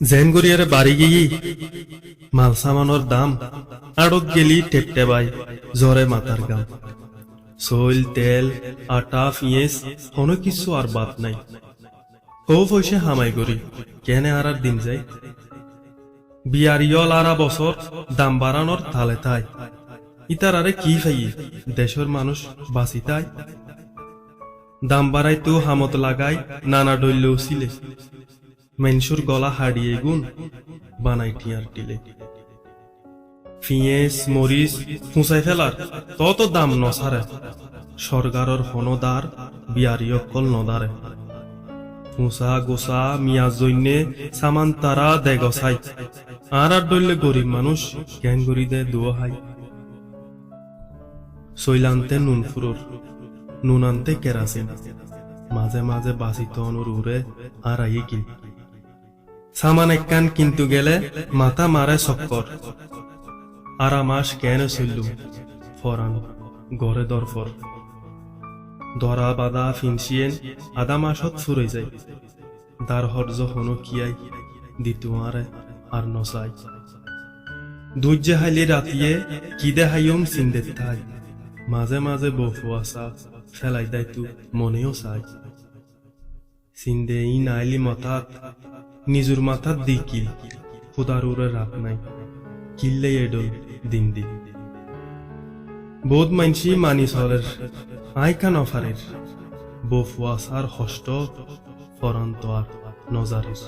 Gen গরিয়ারে বাড়ি গিয়ে মাল সামানোর দাম আড়ত গেলি টেপটে বাই জ্বরে মাথার গাম। সইল তেল, আটা পিঁয়েজ কোনো কিছু আর বাদ নাই। হো পয়সা হামাই করি কেনে আর দিন যাই। বিয়ারিয়ল আরা বছর দাম বাড়ানোর তালে তাই। ইতার আরে কি ফাইয়ে দেশের মানুষ বাঁচি তাই। দাম বাড়াই তো হামত লাগাই, নানা ডইলে উচিলে মেনসুর গলা হাড়িয়ে গুণ, বানাই টিয়ার টিলে। ফিয়েস মরিচ ফুঁচাই ফেলার, তত দাম নসারে সরকারের হনদার, বিয়ারি অকল নদারে। ফুঁসা গোসা মিয়া জৈন্যে সামান তারা দেগসাই আর আর ডইলে গরিব মানুষ জ্ঞান দে দুয় হাই সৈলান্তে নুন ফুরোর নুন আনতে কেরাসিন মাঝে মাঝে বাসিত অনুর উড়ে আর আইয়ে কিন সামান একখান কিন্তু গেলে মাথা মারে চক্কর আর মাস কেন চললু ফরান, গড়ে দরফর। ধরা বাদা ফিনসিয়েন আধা মাসত ফুরে যায়। দার হর্জ হনো কিয়াই দিতু আরে নসাই। দুজ্জে হাইলি রাতিয়ে কিদে হাইয়ম সিন্দে থাই। মাঝে মাঝে বফু আসা, ফেলাই দেয় তু মনেও চাই সিন্দে ই নাইলি মথাত নিজুর দি কিল নাই কিল্লে দিন বহুত মানসি মানি সরের আইকান অফারের বফুয়াসার হষ্ট ফরন্ত আর নজারের